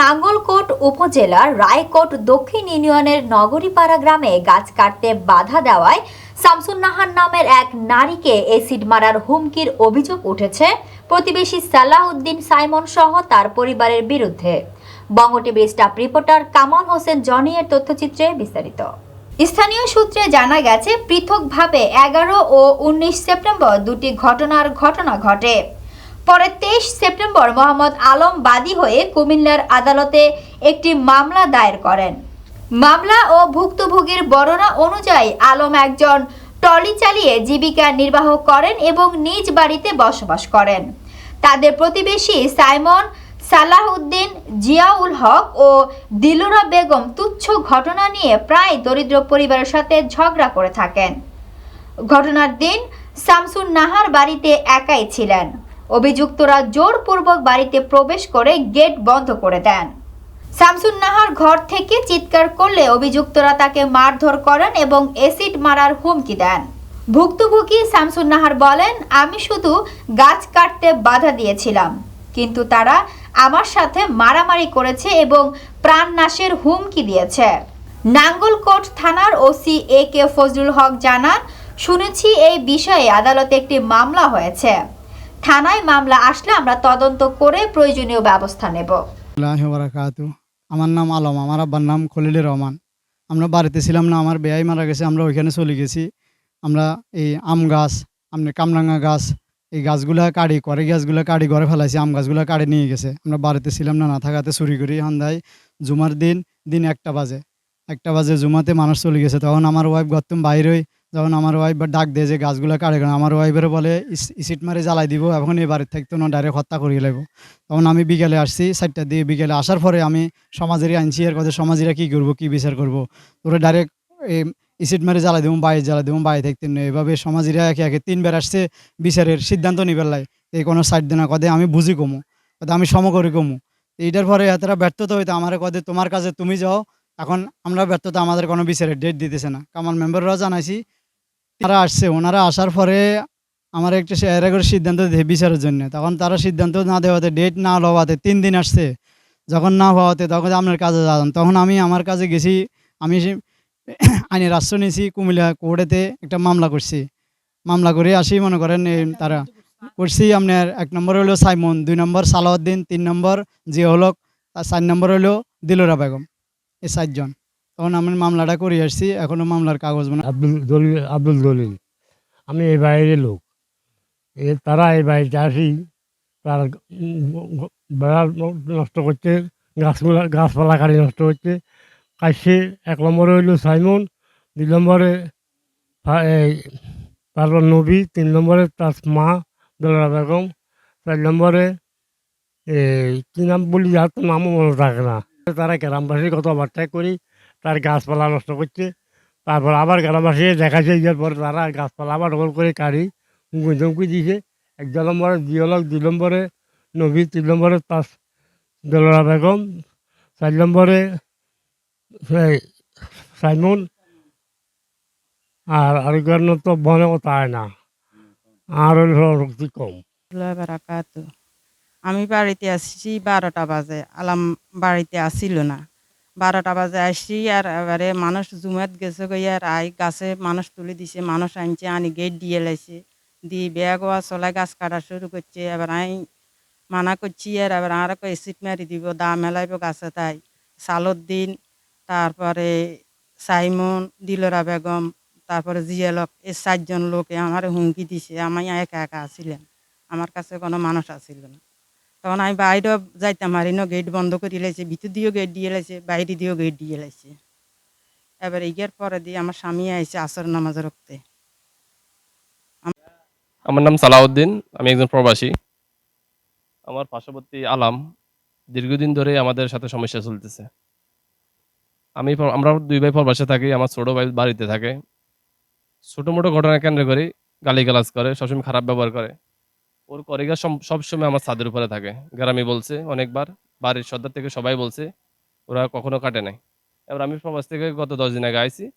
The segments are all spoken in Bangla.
নাঙ্গলকোট উপজেলার রায়কোট দক্ষিণ ইউনিয়নের নগরীপাড়া গ্রামে গাছ কাটতে বাধা দেওয়ায় শামসুন নাহার নামের এক নারীকে এসিড মারার হুমকির অভিযোগ উঠেছে। প্রতিবেশী সালাউদ্দিন সাইমন সহ তার পরিবারের বিরুদ্ধে। বঙ্গ টিভির স্টাফ রিপোর্টার কামাল হোসেন জনিয়ের তথ্যচিত্রে বিস্তারিত। স্থানীয় সূত্রে জানা গেছে, পৃথকভাবে এগারো ও উনিশ সেপ্টেম্বর দুটি ঘটনার ঘটনা ঘটে। পরে তেইশ সেপ্টেম্বর মোহাম্মদ আলম বাদী হয়ে কুমিল্লার আদালতে একটি মামলা দায়ের করেন। মামলা ও ভুক্তভোগীর বর্ণনা অনুযায়ী আলম একজন ট্রলি চালিয়ে জীবিকা নির্বাহ করেন এবং নিজ বাড়িতে বসবাস করেন। তাদের প্রতিবেশী সাইমন সালাহউদ্দিন, জিয়াউল হক ও দিলুরা বেগম তুচ্ছ ঘটনা নিয়ে প্রায় দরিদ্র পরিবারের সাথে ঝগড়া করে থাকেন। ঘটনার দিন শামসুন নাহার বাড়িতে একাই ছিলেন। অভিযুক্তরা জোরপূর্বক বাড়িতে প্রবেশ করে গেট বন্ধ করে দেন। শামসুন নাহার ঘর থেকে চিৎকার করলে অভিযুক্তরা তাকে মারধর করেন এবং এসিড মারার হুমকি দেন। ভুক্তভোগী শামসুন নাহার বলেন, আমি শুধু গাছ কাটতে বাধা দিয়েছিলাম, কিন্তু তারা আমার সাথে মারামারি করেছে এবং প্রাণনাশের হুমকি দিয়েছে। নাঙ্গলকোট থানার ওসি এ কে ফজলুল হক জানান, শুনেছি এই বিষয়ে আদালতে একটি মামলা হয়েছে। থানায় মামলা আসলে আমরা তদন্ত করে প্রয়োজনীয় ব্যবস্থা নেব। আমার নাম আলম, আমার আব্বার নাম খলিলুর রহমান। আমরা বাড়িতে ছিলাম না, আমার বেয়াই মারা গেছে, আমরা ওইখানে চলে গেছি। আমরা এই আম গাছ আপনি কামরাঙ্গা গাছ, এই গাছগুলা কাড়ি করে গাছগুলা কাড়ি ঘরে ফেলাইছি, আম গাছগুলা কাড়ি নিয়ে গেছে। আমরা বাড়িতে ছিলাম না না থাকাতে চুরি করি সন্ধ্যায় জুমার দিন দিন একটা বাজে। একটা বাজে জুমাতে মানুষ চলে গেছে, তখন আমার ওয়াইফ গত্তম বাইরে যখন আমার ওয়াইফ ডাক দেয় যে গাছগুলো কাড়ে কেন, আমার ওয়াইফের বলে, ইস- ইসিট মারে জ্বালাই দিব এখন এই বাড়ির থাকতো না ডাইরেক্ট হত্যা করিয়ে লাগবো তখন আমি বিকেলে আসছি চারটা দিয়ে বিকেলে আসার পরে আমি সমাজেরই আনছি এর কথা সমাজেরা কী করব, কী বিচার করব? তোরা ডাইরেক্ট ইসিট মারে জ্বালাই দেবো বাইরে জ্বালাই দেবো বাইরে থাকতেন না এভাবে সমাজেরা একে একে তিনবার আসছে, বিচারের সিদ্ধান্ত নিবার লাই। এই কোনো সাইড দেনা কদে, আমি বুঝি কমু, কদে আমি সম করি কমু। এইটার পরে এতটা ব্যর্থতা হইতে আমার কদে, তোমার কাছে তুমি যাও, এখন আমরা ব্যর্থতা আমাদের কোনো বিচারের ডেট দিতেছে না। কামাল মেম্বাররাও জানাইছি তারা আসছে ওনারা আসার পরে আমার একটা এরা করে সিদ্ধান্ত দেয় বিচারের জন্য। তখন তারা সিদ্ধান্ত না দেওয়াতে ডেট না লওয়াতে তিন দিন আসছে। যখন না হওয়াতে তখন আপনার কাজে যান তখন আমি আমার কাছে গেছি আমি আইনের আশ্রয় নিয়েছি কুমিল্লা কোর্টেতে একটা মামলা করছি। মামলা করে আসি মনে করেন এই তারা করছি আপনার এক নম্বর হলো সাইমন দুই নম্বর সালাউদ্দিন তিন নম্বর জিয়াউলক আর চার নম্বর হলো দিলুরা বেগম এই চারজন। তখন আমি মামলাটা করে আসছি, এখনও মামলার কাগজ মানে আব্দুল দলিল আব্দুল দলিল। আমি এই বাইরের লোক। এ তারা এই বাড়িতে আসি, তার বেড়া নষ্ট করছে, গাছগুলা, গাছপালা কাটি নষ্ট করছে কাশছে এক নম্বরে হইল সাইমন, দুই নম্বরে তারপর নবী, তিন নম্বরে তার মা দোলরা বেগম, চার নম্বরে কী নাম বলি যার তো নামও মনে থাকে না। তারা গ্রামবাসী কথাবার্তা করি তার গাছপালা নষ্ট করছে। তারপর আবার গ্রামবাসী দেখাচ্ছে যার পরে তারা গাছপালা আবার ডবল করে কাড়ি হুমকি ধমকি দিয়েছে। এক নম্বরে জিওলক দুই নম্বরে নবী তিন নম্বরে, তাস দোলরা বেগম, চার নম্বরে সেই সাইমন আর আরেকজন তো বনে কথা হয় না। আর রক্তি কম। আমি বাড়িতে আসছি বারোটা বাজে, আলাম বাড়িতে আসিল না। বারোটা বাজে আসছি আর এবারে মানুষ জুমাত গেছে গই আর আই গাছে মানুষ তুলে দিছে, মানুষ আনছে, আনি গেট দিয়ে লাইছে। দিয়ে বেয়া গোয়া চলাই গাছ কাটা শুরু করছে। এবার আমি মানা করছি আর এবার আর এসিড মারি দিব, দা মেলাইব গাছে তাই। সালুদ্দিন তারপরে সাইমন, দিলরা বেগম, তারপরে জিয়ালক, এই চারজন লোকে আমার হুমকি দিছে। আমি একা একা আছিলাম আমার কাছে কোনো মানুষ আসিল না। তখন আমি বাইরেও যাইতাম পারি না গেট বন্ধ করে লাইছে, ভিতর দিয়েও গেট দিয়ে লাইছে, বাইরে দিয়েও গেট দিয়ে লাইছে। এবার ইগের পরে দিয়ে আমার স্বামী আইছে আসর নামাজ রক্তে। আমার নাম সালাউদ্দিন, আমি একজন প্রবাসী। আমার পার্শ্ববর্তী আলাম দীর্ঘদিন ধরে আমাদের সাথে সমস্যা চলতেছে। আমি আমরা দুই ভাই প্রবাসে থাকি, আমার ছোট ভাই বাড়িতে থাকে। ছোটো মোটো ঘটনা কেন্দ্র করে, গালিগালাজ করে, সবসময় খারাপ ব্যবহার করে। ওর করিগা সব- সবসময় আমার ছাদের উপরে থাকে। গ্রামে বলছে অনেকবার, বাড়ির সর্দার থেকে সবাই বলছে, ওরা কখনো কাটে নাই। এবার আমি প্রবাস থেকে গত দশ দিন আগে আইছি।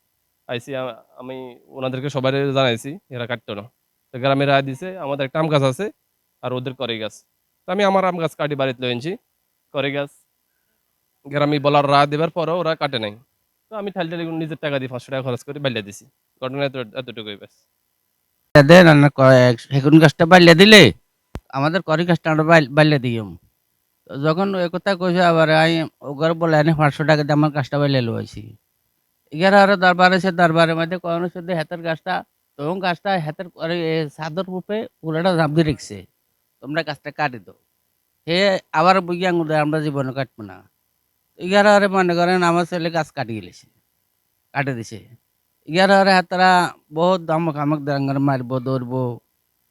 আইসি আমি ওনাদেরকে সবাই জানাইছি, এরা কাটতো না। তো গ্রামে রায় দিছে, আমাদের একটা আম গাছ আছে আর ওদের করে গাছ। তো আমি আমার আম গাছ কাটি বাড়িতে লইছি করে গাছ। গ্রামে বলার রায় দেবার পরও ওরা কাটে নাই। তো আমি ঠাল ঠালি নিজের টাকা দিয়ে পাঁচশো টাকা খরচ করে বাল্যা দিছি। ঘটনা এত- এতটুকুই ব্যাস। দেন সেগুন গাছটা বাল্যা দিলে আমাদের করি গাছটা বাইলে দিম। যখন এ কথা কইছে, আবার আমি ওগর বলে এনে পাঁচশো টাকা দিয়ে আমার গাছটা বাল্যা লইছি। এগারো আরও দরবার আছে, দরবারের মধ্যে কোন শুধু হাতের গাছটা। তখন গাছটা হাতের এ রূপে পুরোটা দিয়ে রেখছে। তোমরা গাছটা কাটি দাও। হে, আবার বুঝি আঙুল আমরা জীবনে কাটবো না। এগারো আরে মনে করেন, আমার ছেলে গাছ কাটি গেলেছে, কাটে দিছে। এগারো আরে হাতারা বহুত দামক আমাক দাঙ্গার মারবো দৌড়বো